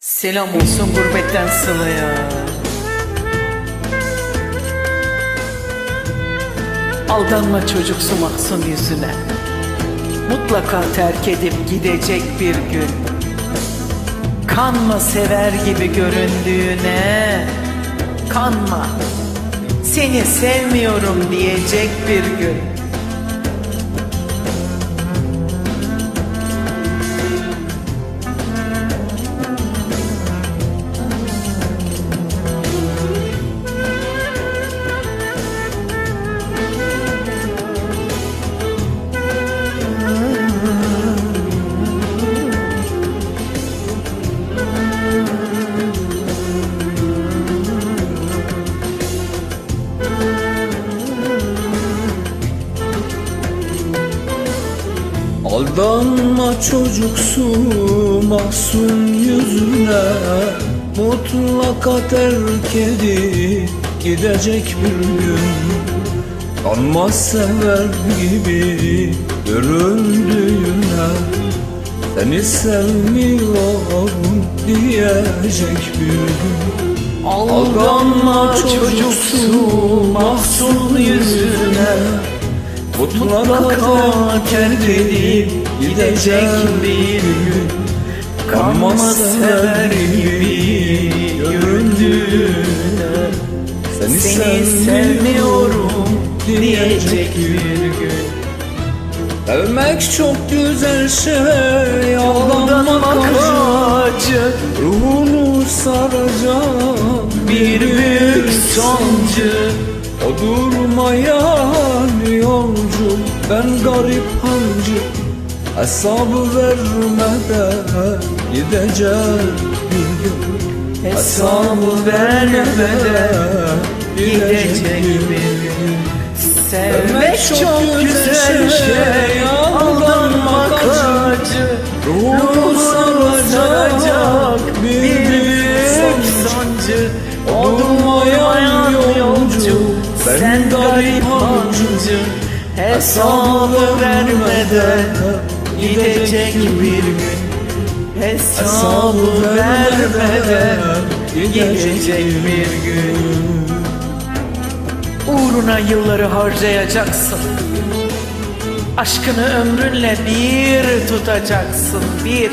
Selam olsun gurbetten sılaya. Aldanma çocuksu mahzun yüzüne. Mutlaka terk edip gidecek bir gün. Kanma sever gibi göründüğüne. Kanma. Seni sevmiyorum diyecek bir gün. Aldanma çocuksu mahzun yüzüne. Mutlaka terk edip gidecek bir gün. Kanmaz sever gibi göründüğüne. Seni sevmiyorum diyecek bir gün. Aldanma çocuksu mahzun yüzüne. Mutlaka terk edip gidecek bir gün. Kanmaz sever gibi göründüğüne Seni, Seni sevmiyorum diyecek bir gün. Sevmek çok güzel şey Aldanmak acı. Ruhunu saracak bir büyük sancı Ben garip hancı Hesabı vermeden gidecek bir gün. Hesabı vermeden gidecek bir gün. Sevmek çok güzel şey Aldanmak acı. Ruhu saracak bir büyük sancı. O durmayan yolcu Sen garip hancı Hesabı vermeden gidecek bir gün. Hesabı vermeden gidecek bir gün. Uğruna yılları harcayacaksın. Aşkını ömrünle bir tutacaksın. Bir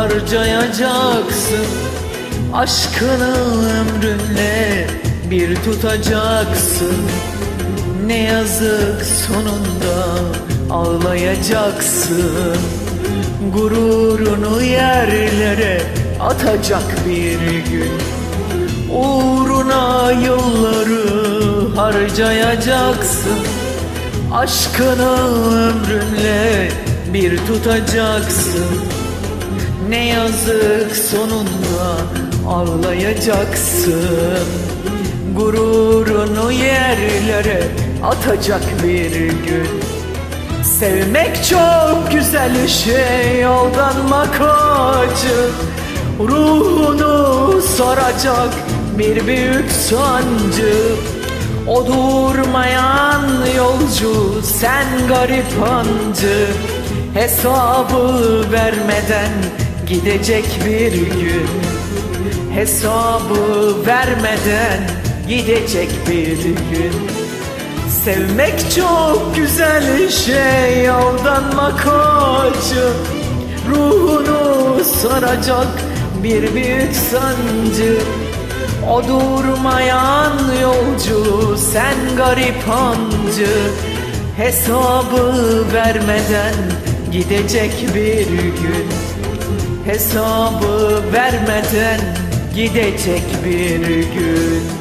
harcayacaksın. Aşkını ömrünle bir tutacaksın. Ne yazık sonunda ağlayacaksın. Gururunu yerlere atacak bir gün. Uğruna yılları harcayacaksın. Aşkını ömrünle bir tutacaksın Ne yazık sonunda ağlayacaksın. Gururunu yerlere atacak bir gün. Sevmek çok güzel şey aldanmak acı. Ruhunu saracak bir büyük sancı. O durmayan yolcu sen garip hancı Hesabı vermeden gidecek bir gün. Hesabı vermeden gidecek bir gün. Sevmek çok güzel şey aldanmak acı. Ruhunu saracak bir büyük sancı. O durmayan yolcu sen garip hancı. Hesabı vermeden gidecek bir gün Hesabı vermeden gidecek bir gün